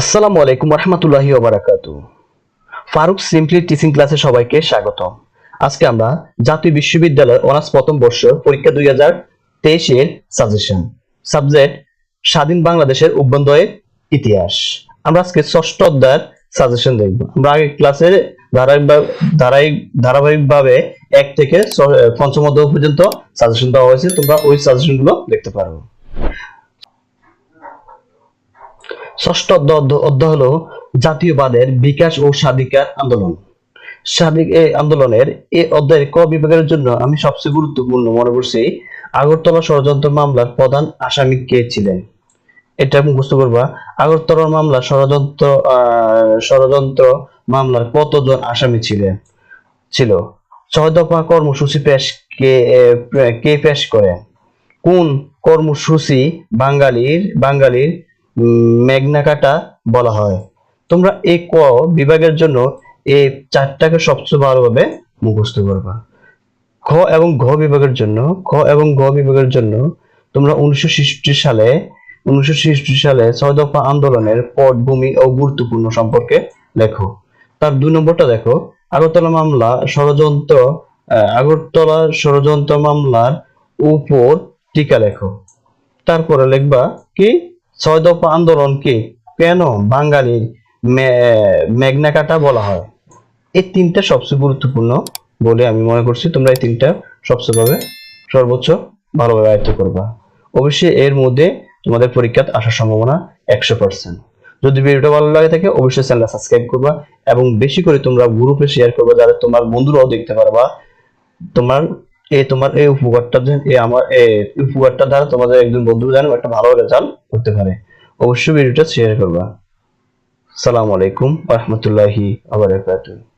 আসসালামু আলাইকুম রহমতুল্লাহি ওবারাকাতু ফারুক সিম্পলি টিচিং ক্লাসে সবাইকে স্বাগত আজকে আমরা জাতীয় বিশ্ববিদ্যালয়ের অনার্স প্রথম বর্ষ পরীক্ষা দুই হাজার তেইশের সাজেশন। সাবজেক্ট, স্বাধীন বাংলাদেশের অভ্যন্তরের ইতিহাস। আমরা আজকে ষষ্ঠ অধ্যায়ের সাজেশন দেখব। আমরা আগে ক্লাসের ধারাবাহিক ধারাবাহিক ধারাবাহিকভাবে এক থেকে পঞ্চম অধ্যায় পর্যন্ত সাজেশন দেওয়া হয়েছে। তোমরা ওই সাজেশনগুলো দেখতে পারো। ষষ্ঠ অধ্যায় হলো জাতীয়বাদের বিকাশ ও স্বাধিকার আন্দোলন। স্বাধিক এই আন্দোলনের এই অধ্যায়ের ক বিভাগের জন্য আমি সবচেয়ে গুরুত্বপূর্ণ মনে করছি আগরতলা ষড়যন্ত্র মামলার প্রধান আসামি কে ছিলেন? এটা মুখস্থ করবা। আগরতলা মামলা ষড়যন্ত্র ষড়যন্ত্র মামলার কতজন আসামি ছিলেন ছিল। ছয় দফা কর্মসূচি পেশ কে কে পেশ করে? কোন কর্মসূচি বাঙালির বাঙালির উম, মেঘনা কাটা বলা হয়। তোমরা এই ক বিভাগের জন্য এই চারটাকে সবচেয়ে ভালোভাবে মুখস্থ করবা। খ এবং ঘ বিভাগের জন্য খ এবং ঘ বিভাগের জন্য তোমরা উনিশশো সালে উনিশশো সালে ছয় দফা আন্দোলনের পটভূমি ও গুরুত্বপূর্ণ সম্পর্কে লেখো। তার দুই নম্বরটা দেখো আগরতলা মামলা ষড়যন্ত্র আগরতলা ষড়যন্ত্র মামলার উপর টিকা লেখো। তারপরে লিখবা কি? ছয় দফা আন্দোলনকে কেন বাঙালির মে- মেঘনা কাটা বলা হয়? এই তিনটা সবচেয়ে গুরুত্বপূর্ণ বলে আমি মনে করছি। তোমরা এই তিনটা সবচেয়ে ভাবে সর্বোচ্চ ভালোভাবে আয়ত্ত করবা। অবশ্যই এর মধ্যে তোমাদের পরীক্ষাত আসার সম্ভাবনা একশো পার্সেন্ট যদি ভিডিওটা ভালো লাগে থাকে, অবশ্যই চ্যানেলটা সাবস্ক্রাইব করবা এবং বেশি করে তোমরা গ্রুপে শেয়ার করবা যাতে তোমার বন্ধুরাও দেখতে পারবা। তোমার এই তোমার এই উপকারটা এ আমার এই উপকারটা দ্বারা তোমাদের একজন বন্ধু জানো একটা ভালো রেজাল্ট করতে পারে। অবশ্যই ভিডিওটা শেয়ার করবা। সালামু আলাইকুম রহমতুল্লাহি আবরাকাতুহ